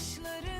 Saçları